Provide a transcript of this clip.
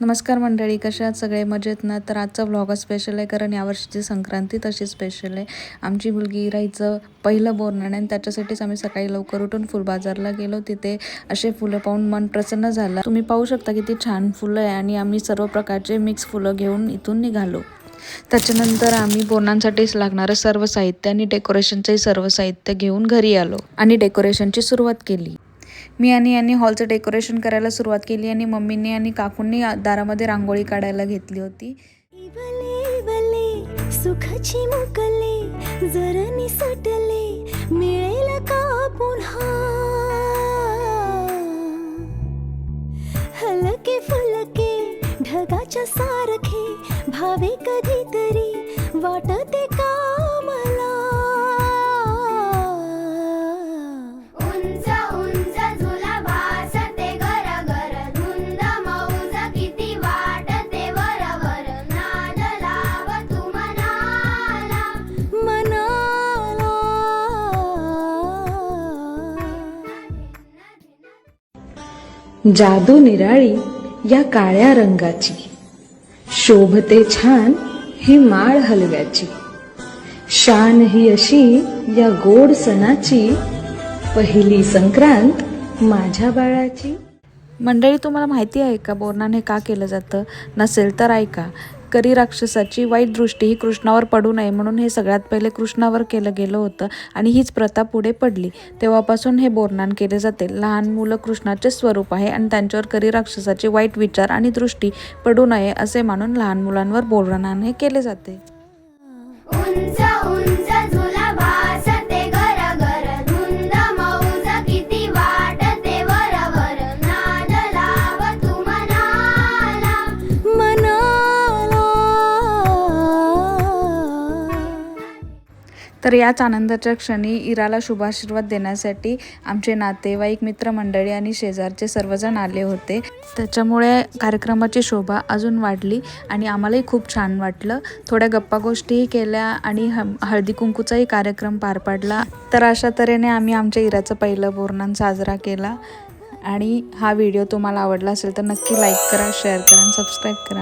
नमस्कार मंडळी कशा आहात सगळे? मजेत ना? तर आजचा व्लॉग स्पेशल आहे कारण यावर्षीची संक्रांती तशी स्पेशल आहे. आमची मुलगी इराईचं पहिलं बोरणाण आहे आणि त्याच्यासाठीच आम्ही सकाळी लवकर उठून फुल बाजारला गेलो. तिथे असे फुलं पाहून मन प्रसन्न झालं. तुम्ही पाहू शकता किती छान फुलं आहे आणि आम्ही सर्व प्रकारचे मिक्स फुलं घेऊन इथून निघालो. त्याच्यानंतर आम्ही बोरणांसाठीच लागणारं सर्व साहित्य आणि डेकोरेशनचंही सर्व साहित्य घेऊन घरी आलो आणि डेकोरेशनची सुरुवात केली. मी आणि यांनी हॉलचं डेकोरेशन करायला सुरुवात केली आणि मम्मीने आणि काकूंनी दारामध्ये रांगोळी काढायला घेतली होती. सुखाची मुकले जर निसटले मिळेल का पुन्हा? हलके फुलके ढगाच्या सारखे भावे कधीतरी वाटते का? जादू निराळी या काळ्या रंगाची. शोभते छान ही माळ हलव्याची. शान ही अशी या गोड सणाची पहिली संक्रांत माझ्या बाळाची. मंडळी तुम्हाला माहिती आहे का? बोरणाने का केलं जातं? नसेल तर ऐका. करी राक्षसाची वाईट दृष्टी ही कृष्णावर पडू नये म्हणून हे सगळ्यात पहिले कृष्णावर केलं गेलं होतं आणि हीच प्रथा पुढे पडली. तेव्हापासून हे बोरनान केले जाते. लहान मुलं कृष्णाचे स्वरूप आहे आणि त्यांच्यावर करी राक्षसाचे वाईट विचार आणि दृष्टी पडू नये असे मानून लहान मुलांवर बोरनान हे केले जाते. तर याच आनंदाच्या क्षणी इराला शुभाशीर्वाद देण्यासाठी आमचे नातेवाईक मित्रमंडळी आणि शेजारचे सर्वजण आले होते. त्याच्यामुळे कार्यक्रमाची शोभा अजून वाढली आणि आम्हालाही खूप छान वाटलं. थोड्या गप्पा गोष्टीही केल्या आणि ह हळदी कुंकूचाही कार्यक्रम पार पाडला. तर अशा तऱ्हेने आम्ही आमच्या इराचं पहिलं बोरनान साजरा केला. आणि हा व्हिडिओ तुम्हाला आवडला असेल तर नक्की लाईक करा शेअर करा आणि सबस्क्राईब करा.